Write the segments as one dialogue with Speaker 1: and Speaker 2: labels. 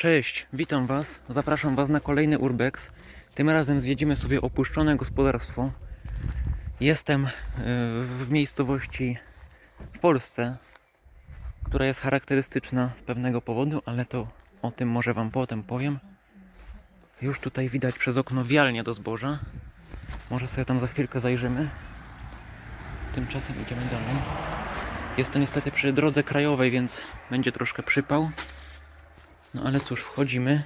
Speaker 1: Cześć, witam Was. Zapraszam Was na kolejny Urbex. Tym razem zwiedzimy sobie opuszczone gospodarstwo. Jestem y, w miejscowości w Polsce, która jest charakterystyczna z pewnego powodu, ale to o tym może Wam potem powiem. Już tutaj widać przez okno wialnię do zboża. Może sobie tam za chwilkę zajrzymy. Tymczasem idziemy dalej. Jest to niestety przy drodze krajowej, więc będzie troszkę przypał. No ale cóż, wchodzimy.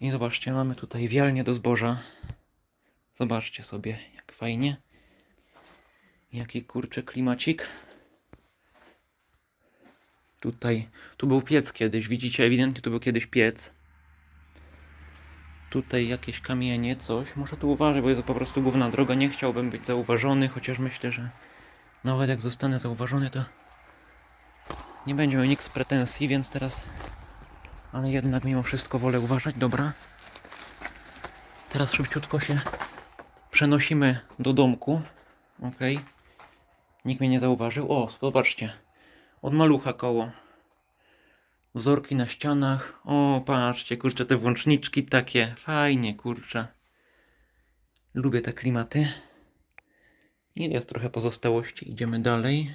Speaker 1: I zobaczcie, mamy tutaj wialnię do zboża. Zobaczcie sobie, jak fajnie. Jaki kurczę klimacik. Tutaj, tu był piec kiedyś, widzicie, ewidentnie tu był kiedyś piec. Tutaj jakieś kamienie, coś. Muszę tu uważać, bo jest to po prostu główna droga. Nie chciałbym być zauważony, chociaż myślę, że nawet jak zostanę zauważony, to nie będzie miał nikt pretensji, więc teraz. Ale jednak mimo wszystko wolę uważać, dobra. Teraz szybciutko się przenosimy do domku. Ok. Nikt mnie nie zauważył. O, zobaczcie. Od malucha koło. Wzorki na ścianach. O, patrzcie, kurczę, te włączniczki takie. Fajnie, kurczę. Lubię te klimaty. I jest trochę pozostałości. Idziemy dalej.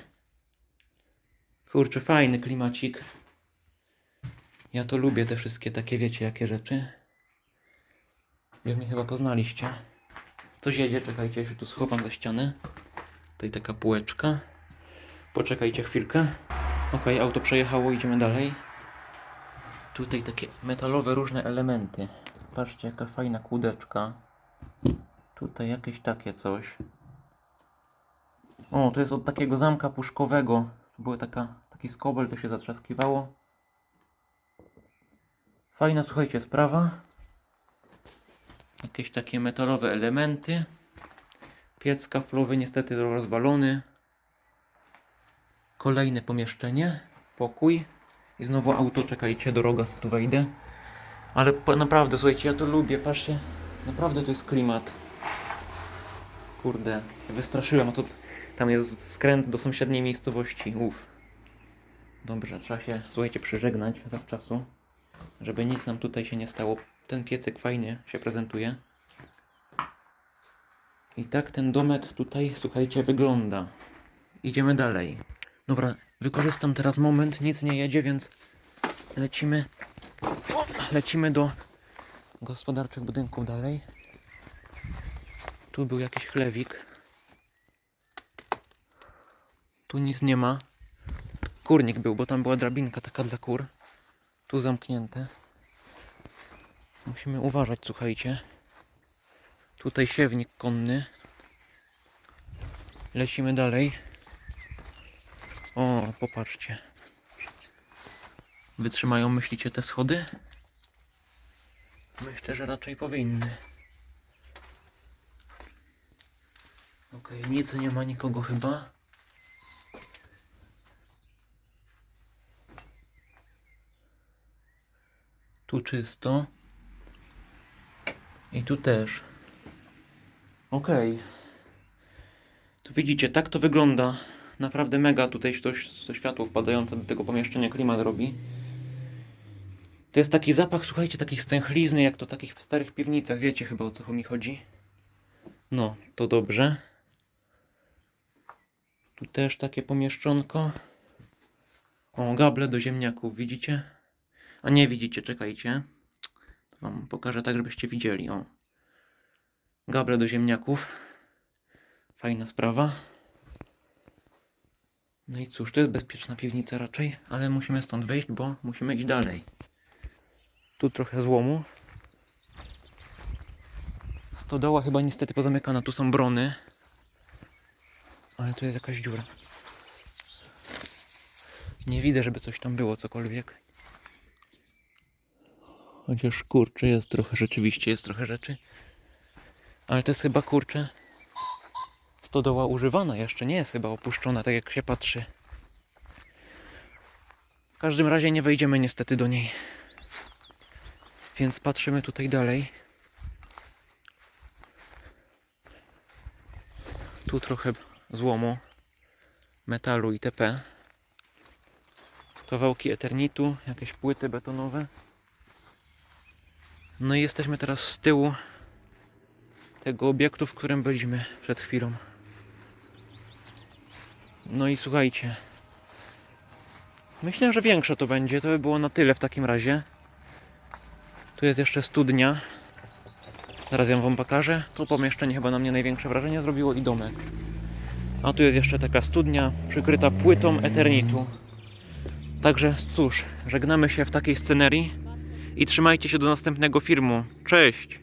Speaker 1: Kurczę, fajny klimacik. Ja to lubię, te wszystkie takie, wiecie, jakie rzeczy. Już mnie chyba poznaliście. Ktoś jedzie, czekajcie, ja się tu schowam za ścianę. Tutaj taka półeczka. Poczekajcie chwilkę. Ok, auto przejechało, idziemy dalej. Tutaj takie metalowe różne elementy. Patrzcie, jaka fajna kłódeczka. Tutaj jakieś takie coś. O, to jest od takiego zamka puszkowego. Była taka, taki skobel, to się zatrzaskiwało. Fajna, słuchajcie, sprawa. Jakieś takie metalowe elementy. Piec kaflowy niestety rozwalony. Kolejne pomieszczenie. Pokój. I znowu auto, czekajcie, droga, tu wejdę. Ale naprawdę, słuchajcie, ja to lubię, patrzcie. Naprawdę to jest klimat. Kurde, wystraszyłem, a to tam jest skręt do sąsiedniej miejscowości. Uff. Dobrze, trzeba się, słuchajcie, przeżegnać zawczasu, żeby nic nam tutaj się nie stało. Ten piecyk fajnie się prezentuje. I tak ten domek tutaj, słuchajcie, wygląda. Idziemy dalej. Dobra, wykorzystam teraz moment, nic nie jedzie, więc lecimy, lecimy do gospodarczych budynków dalej. Tu był jakiś chlewik. Tu nic nie ma. Kurnik był, bo tam była drabinka taka dla kur. Tu zamknięte. Musimy uważać, słuchajcie. Tutaj siewnik konny. Lecimy dalej. O, popatrzcie. Wytrzymają, myślicie, te schody? Myślę, że raczej powinny. Okej, nic nie ma nikogo chyba. Tu czysto. I tu też. Okej. Tu widzicie, tak to wygląda. Naprawdę mega tutaj to, to światło wpadające do tego pomieszczenia klimat robi. To jest taki zapach, słuchajcie, takiej stęchlizny, jak to takich starych piwnicach. Wiecie chyba o co mi chodzi. No, to dobrze. Tu też takie pomieszczonko. O, gable do ziemniaków, widzicie? A nie widzicie, czekajcie. To wam pokażę tak, żebyście widzieli. O. Gable do ziemniaków. Fajna sprawa. No i cóż, to jest bezpieczna piwnica raczej, ale musimy stąd wyjść, bo musimy iść dalej. Tu trochę złomu. Stodoła chyba niestety pozamykana, tu są brony. Ale tu jest jakaś dziura. Nie widzę, żeby coś tam było, cokolwiek. Chociaż kurczę, jest trochę, rzeczywiście jest trochę rzeczy. Ale to jest chyba kurczę. Stodoła używana jeszcze, nie jest chyba opuszczona, tak jak się patrzy. W każdym razie nie wejdziemy niestety do niej. Więc patrzymy tutaj dalej. Tu trochę złomu, metalu itp. kawałki eternitu, jakieś płyty betonowe. No i jesteśmy teraz z tyłu tego obiektu, w którym byliśmy przed chwilą. No i słuchajcie. Myślę, że większe to będzie. To by było na tyle w takim razie. Tu jest jeszcze studnia. Zaraz ją wam pokażę. To pomieszczenie chyba na mnie największe wrażenie zrobiło i domek. A tu jest jeszcze taka studnia przykryta płytą eternitu. Także cóż, żegnamy się w takiej scenerii i trzymajcie się do następnego filmu. Cześć!